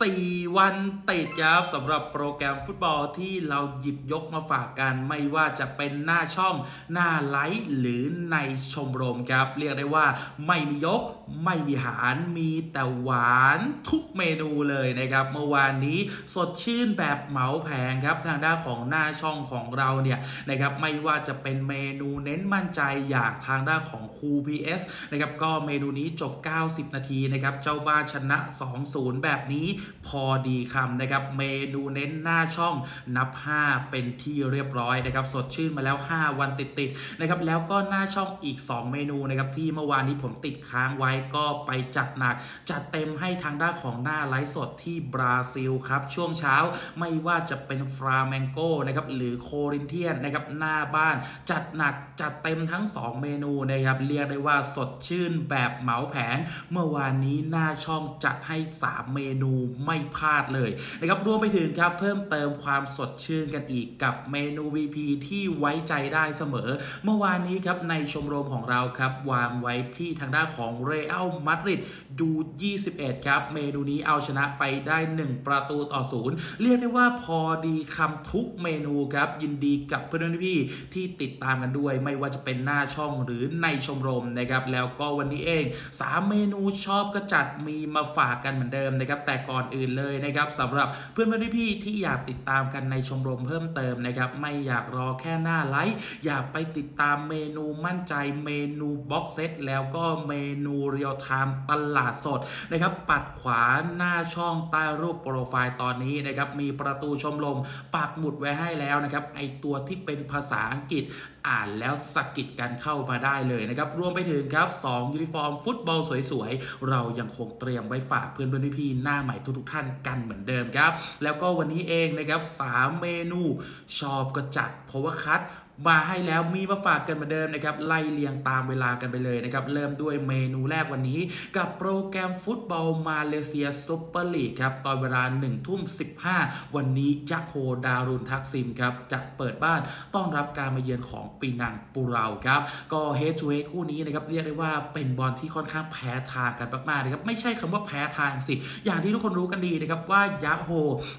4 วันติดครับสำหรับโปรแกรมฟุตบอลที่เราหยิบยกมาฝากกันไม่ว่าจะเป็นหน้าช่อง หน้าไลฟ์หรือในชมรมครับ เรียกได้ว่าไม่มียก ไม่มีหารมีแต่หวานทุกเมนูเลยนะครับ เมื่อวานนี้สดชื่นแบบเหมาแผงครับทางด้านของหน้าช่องของเราเนี่ยนะครับไม่ว่าจะเป็นเมนูเน้นมั่นใจอย่างทางด้านของครู PS นะครับก็เมนูนี้จบ 90 นาทีนะครับเจ้าบ้านชนะ 2-0 แบบนี้พอดีคำนะครับเมนูเน้นหน้าช่องนับ 5 เป็นที่เรียบร้อยนะครับสดชื่นมาแล้ว 5 วันติดๆนะครับแล้วก็หน้าช่องอีก 2 เมนูนะครับที่เมื่อวานนี้ผมติดค้างไว้ก็ไปจัดหนัก จัดเต็มให้ทางด้านของหน้าไลฟ์สดที่บราซิลครับ ช่วงเช้าไม่ว่าจะเป็นฟราเมงโกนะครับหรือโครินเทียนนะครับหน้าบ้าน จัดหนักจัดเต็มทั้ง 2 เมนูนะครับเรียกได้ว่าสดชื่นแบบเหมาแผง เมื่อวานนี้หน้าช่องจัดให้ 3 เมนูไม่พลาดเลยนะครับรวมไปถึงครับเพิ่มเติมความสดชื่นกันอีกกับเมนู VP ที่ไว้ใจได้เสมอ เมื่อวานนี้ครับในชมรมของเราครับวางไว้ที่ทางด้านของเรอัลมาดริดดู21 ครับ เมนูนี้เอาชนะไปได้ 1 ประตูต่อศูนย์เรียกได้ว่าพอดีคำทุกเมนูครับ ยินดีกับเพื่อนๆพี่ที่ติดตามกันด้วย ไม่ว่าจะเป็นหน้าช่องหรือในชมรมนะครับ แล้วก็วันนี้เอง 3 เมนูชอบก็จัดมีมาฝากกันเหมือนเดิมนะครับ แต่ก่อนอื่นเลยนะครับสำหรับเพื่อนๆพี่ที่อยากติดตามกันในชมรมเพิ่มเติมนะครับ ไม่อยากรอแค่หน้าไลฟ์อยากไปติดตามเมนูมั่นใจเมนูบ็อกเซตแล้วก็เมนูเรียลไทม์ตลาดสดนะครับปัดขวาหน้าช่องใต้รูปโปรไฟล์ตอนนี้นะครับมีประตูชมรมปักหมุดไว้ให้แล้วนะครับไอตัวที่เป็นภาษาอังกฤษอ่านแล้วสะกิดกันเข้ามาได้เลยนะครับรวมไปถึงครับ2ยูนิฟอร์มฟุตบอลสวยๆ เรายังคงเตรียมไว้ฝากเพื่อนเพื่อนพี่ๆหน้าใหม่ทุกๆท่านกันเหมือนเดิมครับ แล้วก็วันนี้เองนะครับ3เมนูชอบก็จัดเพราะว่าคัด มาให้แล้วมีมาฝากกันเหมือนเดิมนะครับไล่เรียงตามเวลากันไปเลยนะครับเริ่มด้วยเมนูแรกวันนี้ กับโปรแกรมฟุตบอลมาเลเซียซุปเปอร์ลีกครับตอนเวลา1ทุ่ม15 วันนี้จะโฮดารุนทักซิมครับจะเปิดบ้านต้อนรับการมาเยือนของปีนังปูเราครับก็เฮด o ูเฮดคู่นี้นะครับเรียกได้ว่าเป็นบอลที่ค่อนข้างแพ้ทางกันมากๆนะครับไม่ใช่คำว่าแพ้ทางสิ อย่างที่ทุกคนรู้กันดีนะครับว่ายะโฮ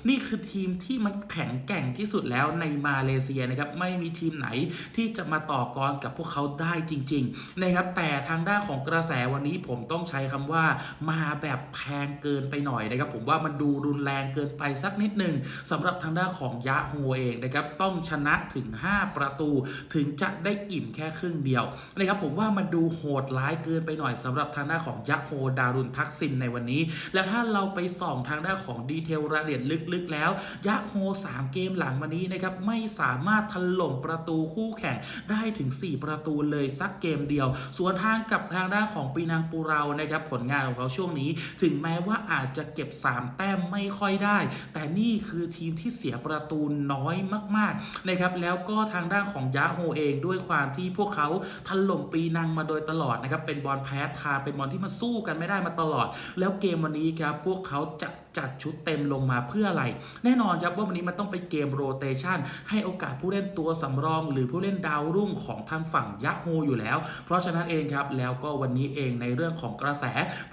นี่คือทีมที่มันแข็งแกร่งที่สุดแล้วในมาเลเซียนะครับไม่มีทีมไหนที่จะมาต่อกรกับพวกเขาได้จริงๆนะครับแต่ทางด้านของกระแสวันนี้ผมต้องใช้คำว่ามาแบบแพงเกินไปหน่อยนะครับผมว่ามันดูรุนแรงเกินไปสักนิดหนึ่งสำหรับทางด้านของยะโฮเองนะครับต้องชนะถึง 5 ประตูถึงจะได้อิ่มแค่ครึ่งเดียวนะครับผมว่ามันดูโหดร้ายเกินไปหน่อยสำหรับทางด้านของยะโฮดารุนทักซิมในวันนี้ และถ้าเราไปส่องทางด้านของดีเทลรายละเอียดลึกๆ แล้วยะโฮ3เกมหลังมานี้นะครับไม่สามารถถล่มประตูคู่แข่งได้ถึง 4 ประตูเลยสักเกมเดียว ส่วนทางกับทางด้านของปีนังปูเรานะครับผลงานของเขาช่วงนี้ ถึงแม้ว่าอาจจะเก็บ 3 แต้มไม่ค่อยได้ แต่นี่คือทีมที่เสียประตูน้อยมากๆนะครับแล้วก็ทางด้านของยะโฮเองด้วยความที่พวกเขาถล่มปีนังมาโดยตลอดนะครับเป็นบอลแพ้ทาเป็นบอลที่มันสู้กันไม่ได้มาตลอด แล้วเกมวันนี้ครับพวกเขาจะ จัดชุดเต็มลงมาเพื่ออะไร แน่นอนครับว่าวันนี้มันต้องไปเกมโรเตชันให้โอกาสผู้เล่นตัวสำรอง หรือผู้เล่นดาวรุ่งของทางฝั่งยะโฮอยู่แล้ว เพราะฉะนั้นเองครับแล้วก็วันนี้เองในเรื่องของกระแส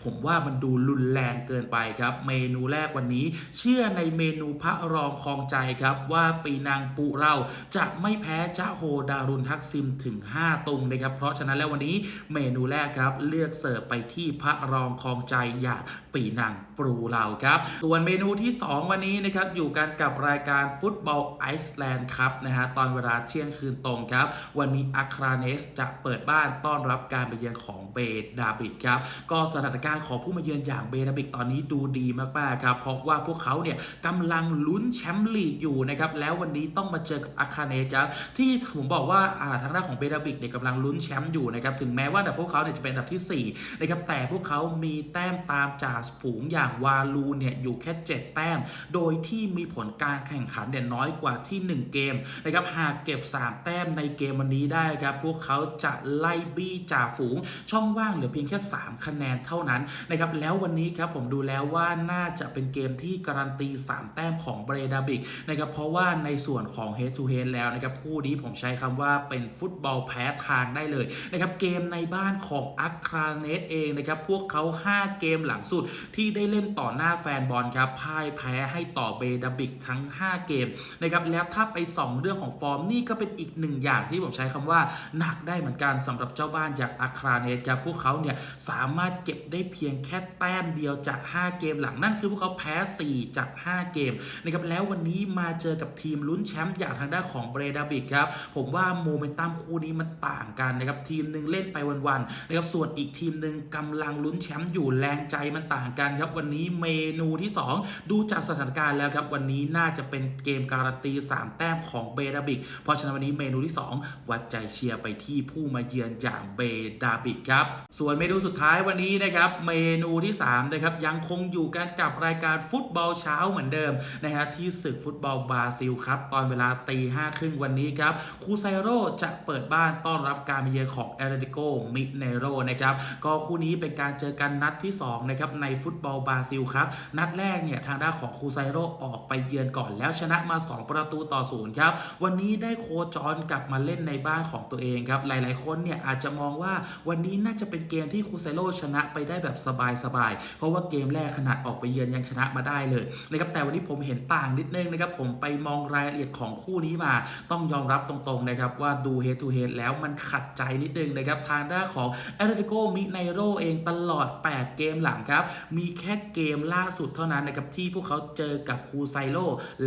ผมว่ามันดูรุนแรงเกินไปครับ เมนูแรกวันนี้ เชื่อในเมนูพระรองคองใจครับว่าปีนางปูเราจะไม่แพ้จ้าโฮดารุนทักซิมถึง 5ตุงนะครับ เพราะฉะนั้นแล้ววันนี้เมนูแรกครับ เลือกเสิร์ฟไปที่พระรองคองใจอย่างปีนางปูเราครับส่วนเมนูที่ 2 วันนี้นะครับอยู่กันกับรายการฟุตบอลไอซ์แลนด์ครับนะฮะตอนเวลาเที่ยงคืนตรงครับ วันนี้อัคราเนสจะเปิดบ้านต้อนรับการไปเยือนของเบดาบิกครับก็สถานการณ์ของผู้มาเยือนอย่างเบดาบิกตอนนี้ดูดีมากๆครับเพราะว่าพวกเขาเนี่ยกำลังลุ้นแชมป์ลีกอยู่นะครับแล้ววันนี้ต้องมาเจอกับอัคราเนสครับที่ผมบอกว่าอ่าทางด้านของเบดาบิกเนี่ยกำลังลุ้นแชมป์อยู่นะครับถึงแม้ว่าแต่พวกเขาเนี่ยจะเป็นอันดับที่4นะครับแต่พวกเขามีแต้มตามจ่าฝูงอย่างวาลูเนี่ยอยู่แค่ 7 แต้ม โดยที่มีผลการแข่งขันเนี่ยน้อยกว่าที่ 1 เกมนะครับหากเก็บ 3 แต้มในเกมวันนี้ได้ครับพวกเขาจะไล่บี้จ่าฝูง ช่องว่างเหลือเพียงแค่ 3 คะแนนเท่านั้นนะครับแล้ววันนี้ครับผมดูแล้วว่าน่าจะเป็นเกมที่การันตี 3 แต้มของเบรดาบิกนะครับเพราะว่าในส่วนของ Head to Head แล้วนะครับคู่นี้ผมใช้คำว่าเป็นฟุตบอลแพ้ทางได้เลยนะครับเกมในบ้านของอัคราเนสเองนะครับพวกเขา 5 เกมหลังสุดที่ได้เล่นต่อหน้าแฟนบอลครับพ่ายแพ้ให้ต่อเบดาบิกทั้ง 5 เกมนะครับแล้วถ้าไปส่องเรื่องของฟอร์มนี่ก็เป็นอีกหนึ่งอย่างที่ผมใช้คำว่าหนักได้เหมือนกันสำหรับเจ้าบ้านจากอาคราเนสครับพวกเขาเนี่ยสามารถเก็บได้เพียงแค่แต้มเดียวจาก 5 เกมหลังนั่นคือพวกเขาแพ้ 4 จาก 5 เกมนะครับแล้ววันนี้มาเจอกับทีมลุ้นแชมป์อย่างทางด้านของเบดาบิกครับผมว่าโมเมนตัมคู่นี้มันต่างกันนะครับทีมหนึ่งเล่นไปวันๆนะครับส่วนอีกทีมหนึ่งกำลังลุ้นแชมป์อยู่แรงใจมันต่างกันครับวันนี้เมนูที่ 2 ดูจากสถานการณ์แล้วครับ วันนี้น่าจะเป็นเกมการันตี 3 แต้มของเบดาบิก เพราะฉะนั้นวันนี้เมนูที่ 2 วัดใจเชียร์ไปที่ผู้มาเยือนอย่างเบดาบิกครับ ส่วนเมนูสุดท้ายวันนี้นะครับเมนูที่3นะครับยังคงอยู่กันกับรายการฟุตบอลเช้าเหมือนเดิมนะฮะที่ศึกฟุตบอลบราซิลครับตอนเวลาตีห้าครึ่งวันนี้ครับคูไซโรจะเปิดบ้านต้อนรับการมาเยือนของเอเรติโกมิเนโรนะครับก็คู่นี้เป็นการเจอกันนัดที่2นะครับในฟุตบอลบราซิลครับนัดแรกเนี่ยทางด้านของคูไซโรออกไปเยือนก่อนแล้วชนะมา 2 ประตูต่อศูนย์ครับ วันนี้ได้โคจรกลับมาเล่นในบ้านของตัวเองครับ หลายๆ คนเนี่ยอาจจะมองว่าวันนี้น่าจะเป็นเกมที่คูไซโรชนะไปได้แบบสบายๆ เพราะว่าเกมแรกขนาดออกไปเยือนยังชนะมาได้เลยนะครับแต่วันนี้ผมเห็นต่างนิดนึงนะครับผมไปมองรายละเอียดของคู่นี้มา ต้องยอมรับตรงๆนะครับว่าดู head to head แล้วมันขัดใจนิดนึงนะครับทางด้านของเอเ e ติโกมิไนโรเองตลอด 8 เกมหลังครับมีแค่เกมล่าสุดเท่านั้นนะครับที่พวกเขาเจอกับคูไซโล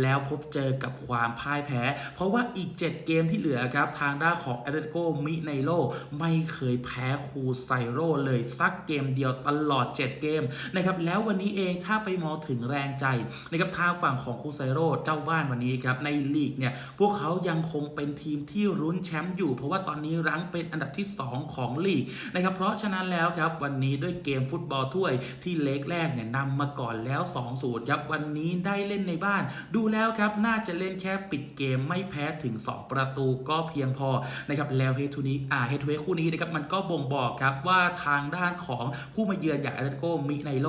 แล้วพบเจอกับความพ่ายแพ้ เพราะว่าอีก 7 เกมที่เหลือครับทางด้านของเอเ e ติโกมิไนโรไม่เคยแพ้คูไซโรเลยสักเกมเดียวตลอด 7 เกมนะครับแล้ววันนี้เองถ้าไปมองถึงแรงใจนะครับทางฝั่งของคูไซโรเจ้าบ้านวันนี้ครับในลีกเนี่ยพวกเขายังคงเป็นทีมที่รุ้นแชมป์อยู่ เพราะว่าตอนนี้รั้งเป็นอันดับที่ 2 ของลีกนะครับเพราะฉะนั้นแล้วครับวันนี้ด้วยเกมฟุตบอลถ้วยที่เล็กแรกเนี่ยนำมาก่อนแล้ว2-0ครับวันนี้ได้เล่นในบ้าน ดูแล้วครับน่าจะเล่นแค่ปิดเกมไม่แพ้ถึง 2 ประตูก็เพียงพอนะครับแล้วเฮทูนี้อ่าเฮทูเฮคู่นี้นะครับมันก็บ่งบอกครับว่าทางด้านของผู้มาเยือนอย่างแอตเลติโกมิไนโล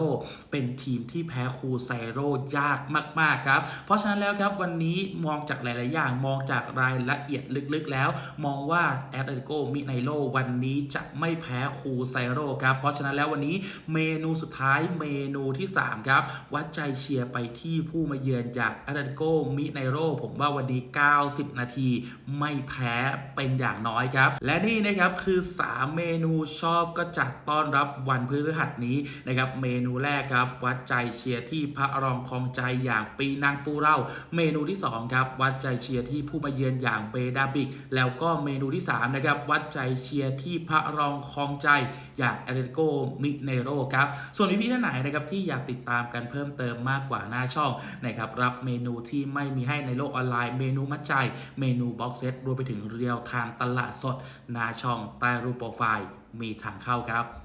เป็นทีมที่แพ้คูไซโรยากมากๆครับเพราะฉะนั้นแล้วครับวันนี้มองจากหลาย ๆ อย่างมองจากรายละเอียดลึกๆ แล้ว มองว่าแอตเลติโกมิไนโลวันนี้จะไม่แพ้คูไซโรครับเพราะฉะนั้นแล้ววันนี้เมนูสุดท้ายเมนูที่ 3 ครับวัดใจเชียร์ไปที่ผู้มาเยือนจากอตเลติโกมิไนโรผมว่าวันนี้ 90 นาทีไม่แพ้เป็นอย่างน้อยครับ และนี่นะครับคือ 3 เมนูชอบก็จัดต้อนรับวันพฤหัสนี้นะครับเมนูแรกครับ วัดใจเชียร์ที่พระรองคองใจอย่างปีนางปูเร่า เมนูที่ 2 ครับ วัดใจเชียร์ที่ผู้มาเยือนอย่างเบดาบิก แล้วก็เมนูที่ 3 นะครับ วัดใจเชียร์ที่พระรองคองใจอย่างอเรติโกมิเนโรครับส่วนพี่ๆท่านไหนนะครับที่อยากติดตามกันกันเพิ่มเติมมากกว่าหน้าช่องนะครับรับเมนูที่ไม่มีให้ในโลกออนไลน์ เมนูมัดใจเมนูบ็อกเซตรวมไปถึงเรียลไทม์ตลาดสดหน้าช่องใต้รูปโปรไฟล์มีทางเข้าครับ